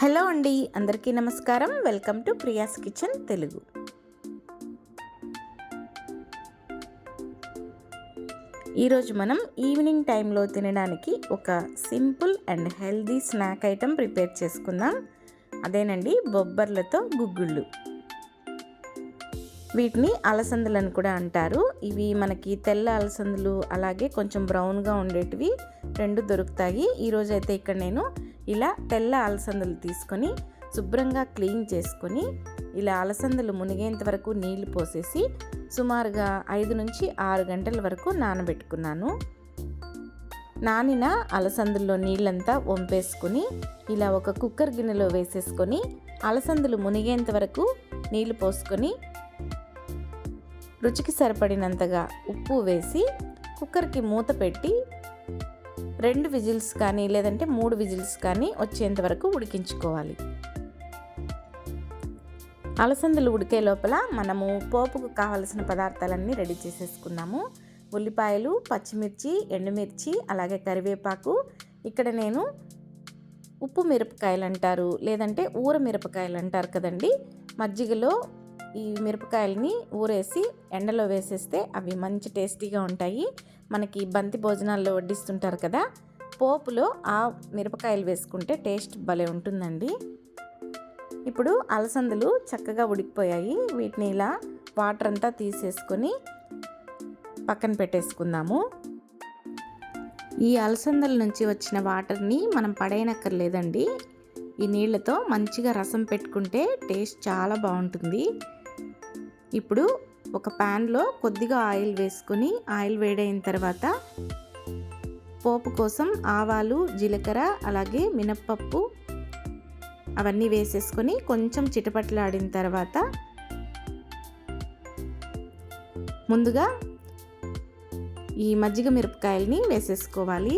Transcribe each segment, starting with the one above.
Hello అండి అందరికీ నమస్కారం. Welcome to Priya's kitchen Telugu. ఈరోజు మనం ఈవినింగ్ టైంలో తినడానికి ఒక simple and healthy snack item prepare చేసుకుందాం. అదేనండి బొబ్బర్లతో గుగ్గుళ్ళు. వీటిని అలసందులు అని కూడా అంటారు. ఇవి మనకి తెల్ల అలసందులు అలాగే కొంచెం బ్రౌన్గా ఉండేటివి రెండు దొరుకుతాయి. ఈరోజు అయితే ఇక్కడ నేను ఇలా తెల్ల అలసందలు తీసుకొని శుభ్రంగా క్లీన్ చేసుకొని ఇలా అలసందలు మునిగేంత వరకు నీళ్ళు పోసేసి సుమారుగా ఐదు నుంచి ఆరు గంటల వరకు నానబెట్టుకున్నాను. నానిన అలసందుల్లో నీళ్ళంతా వంపేసుకొని ఇలా ఒక కుక్కర్ గిన్నెలో వేసేసుకొని అలసందులు మునిగేంత వరకు నీళ్ళు పోసుకొని రుచికి సరిపడినంతగా ఉప్పు వేసి కుక్కర్కి మూత పెట్టి రెండు విజిల్స్ కానీ లేదంటే మూడు విజిల్స్ కానీ వచ్చేంత వరకు ఉడికించుకోవాలి. అలసందలు ఉడికే లోపల మనము పోపుకు కావలసిన పదార్థాలన్నీ రెడీ చేసేసుకున్నాము. ఉల్లిపాయలు పచ్చిమిర్చి ఎండుమిర్చి అలాగే కరివేపాకు. ఇక్కడ నేను ఉప్పు మిరపకాయలు అంటారు లేదంటే ఊర మిరపకాయలు అంటారు కదండి. మజ్జిగలో ఈ మిరపకాయలని ఊరేసి ఎండలో వేసేస్తే అవి మంచి టేస్టీగా ఉంటాయి. మనకి బంతి భోజనాల్లో వడ్డిస్తుంటారు కదా పోపులో ఆ మిరపకాయలు వేసుకుంటే టేస్ట్ భలే ఉంటుందండి. ఇప్పుడు అలసందలు చక్కగా ఉడికిపోయాయి. వీటిని ఇలా వాటర్ అంతా తీసేసుకొని పక్కన పెట్టేసుకుందాము. ఈ అలసందల నుంచి వచ్చిన వాటర్ని మనం పడేయనక్కర్లేదండి. ఈ నీళ్ళతో మంచిగా రసం పెట్టుకుంటే టేస్ట్ చాలా బాగుంటుంది. ఇప్పుడు ఒక ప్యాన్లో కొద్దిగా ఆయిల్ వేసుకొని ఆయిల్ వేడైన తర్వాత పోపు కోసం ఆవాలు జీలకర్ర అలాగే మినప్పప్పు అవన్నీ వేసేసుకొని కొంచెం చిటపట్లాడిన తర్వాత ముందుగా ఈ మజ్జిగ మిరపకాయల్ని వేసేసుకోవాలి.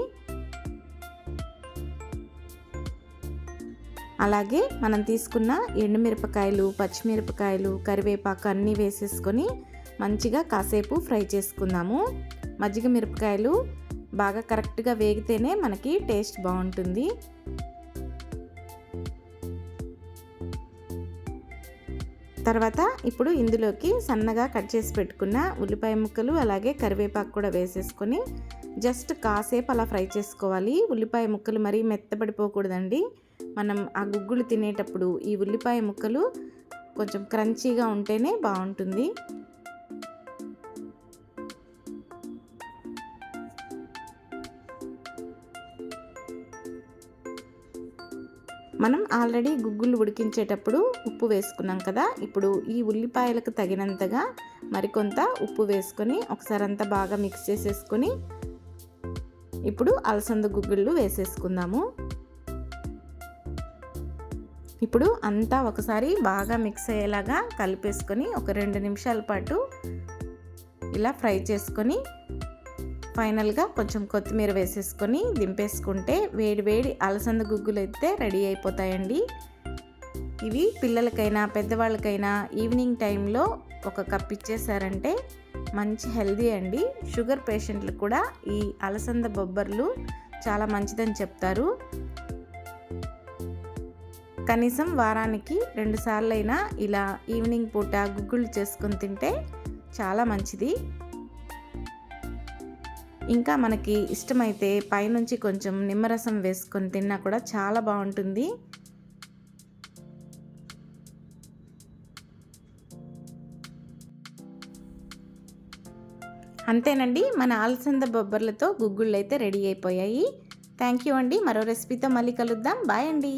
అలాగే మనం తీసుకున్న ఎండుమిరపకాయలు పచ్చిమిరపకాయలు కరివేపాకు అన్నీ వేసేసుకొని మంచిగా కాసేపు ఫ్రై చేసుకుందాము. మజ్జిగ మిరపకాయలు బాగా కరెక్ట్గా వేగితేనే మనకి టేస్ట్ బాగుంటుంది. తర్వాత ఇప్పుడు ఇందులోకి సన్నగా కట్ చేసి పెట్టుకున్న ఉల్లిపాయ ముక్కలు అలాగే కరివేపాకు కూడా వేసేసుకొని జస్ట్ కాసేపు అలా ఫ్రై చేసుకోవాలి. ఉల్లిపాయ ముక్కలు మరీ మెత్తబడిపోకూడదండి. మనం ఆ గుగ్గులు తినేటప్పుడు ఈ ఉల్లిపాయ ముక్కలు కొంచెం క్రంచీగా ఉంటేనే బాగుంటుంది. మనం ఆల్రెడీ గుగ్గులు ఉడికించేటప్పుడు ఉప్పు వేసుకున్నాం కదా ఇప్పుడు ఈ ఉల్లిపాయలకు తగినంతగా మరికొంత ఉప్పు వేసుకొని ఒకసారి అంతా బాగా మిక్స్ చేసేసుకొని ఇప్పుడు అలసంద గుగ్గుళ్ళు వేసేసుకుందాము. ఇప్పుడు అంతా ఒకసారి బాగా మిక్స్ అయ్యేలాగా కలిపేసుకొని ఒక రెండు నిమిషాల పాటు ఇలా ఫ్రై చేసుకొని ఫైనల్గా కొంచెం కొత్తిమీర వేసేసుకొని దింపేసుకుంటే వేడి వేడి అలసంద గుగ్గులు అయితే రెడీ అయిపోతాయండి. ఇవి పిల్లలకైనా పెద్దవాళ్ళకైనా ఈవినింగ్ టైంలో ఒక కప్ ఇచ్చేసారంటే మంచి హెల్దీ అండి. షుగర్ పేషెంట్లు కూడా ఈ అలసంద బొబ్బర్లు చాలా మంచిదని చెప్తారు. కనీసం వారానికి రెండుసార్లైనా ఇలా ఈవినింగ్ పూట గుగ్గుళ్ళు చేసుకొని తింటే చాలా మంచిది. ఇంకా మనకి ఇష్టమైతే పైనుంచి కొంచెం నిమ్మరసం వేసుకొని తిన్నా కూడా చాలా బాగుంటుంది. అంతేనండి మన అలసంద బొబ్బర్లతో గుగ్గుళ్ళు అయితే రెడీ అయిపోయాయి. థ్యాంక్ యూ అండి మరో రెసిపీతో మళ్ళీ కలుద్దాం. బాయ్ అండి.